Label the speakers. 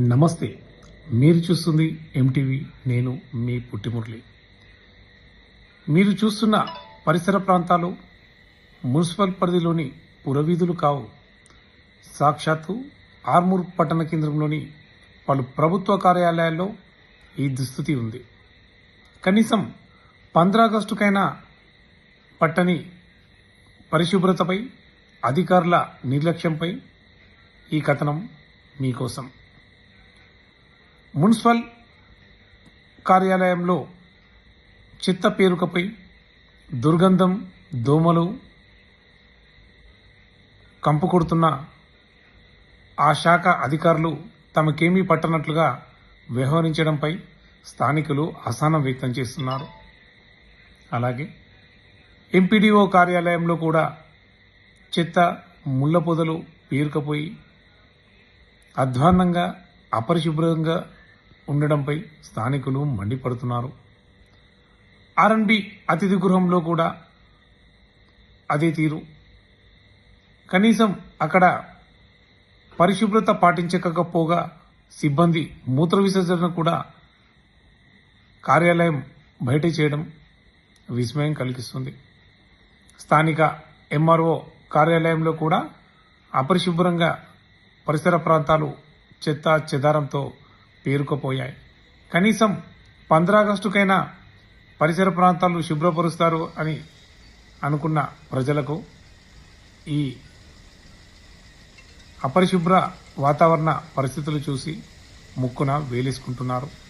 Speaker 1: నమస్తే. మీరు చూస్తుంది ఎంటీవీ నేను మీ పుట్టిమురళి. మీరు చూస్తున్న పరిసర ప్రాంతాలు మున్సిపల్ పరిధిలోని పురవీధులు కావు. సాక్షాత్తు ఆర్మూర్ పట్టణ కేంద్రంలోని పలు ప్రభుత్వ కార్యాలయాల్లో ఈ దుస్థితి ఉంది. కనీసం పంద్రా ఆగస్టుకైనా పట్టని పరిశుభ్రతపై అధికారుల నిర్లక్ష్యంపై ఈ కథనం మీకోసం. మున్సిపల్ కార్యాలయంలో చిత్త పేరుకపై దుర్గంధం దోమలు కంపు కొడుతున్న ఆ శాఖ అధికారులు తమకేమీ పట్టనట్లుగా వ్యవహరించడంపై స్థానికులు అసహనం వ్యక్తం చేస్తున్నారు. అలాగే ఎంపీడీఓ కార్యాలయంలో కూడా చెత్త ముళ్ళ పొదలు పేరుకపోయి అధ్వాన్నంగా అపరిశుభ్రంగా ఉండడంపై స్థానికులు మండిపడుతున్నారు. ఆర్ఎండ్బి అతిథి గృహంలో కూడా అదే తీరు. కనీసం అక్కడ పరిశుభ్రత పాటించకపోగా సిబ్బంది మూత్ర విసర్జన కూడా కార్యాలయం బయట చేయడం విస్మయం కలిగిస్తుంది. స్థానిక ఎంఆర్ఓ కార్యాలయంలో కూడా అపరిశుభ్రంగా పరిసర ప్రాంతాలు చెత్త చెదారంతో పేరుకుపోయాయి. కనీసం పంద్రాగస్టుకైనా పరిసర ప్రాంతాలు శుభ్రపరుస్తారు అని అనుకున్న ప్రజలకు ఈ అపరిశుభ్ర వాతావరణ పరిస్థితులు చూసి ముక్కున వేలేసుకుంటున్నారు.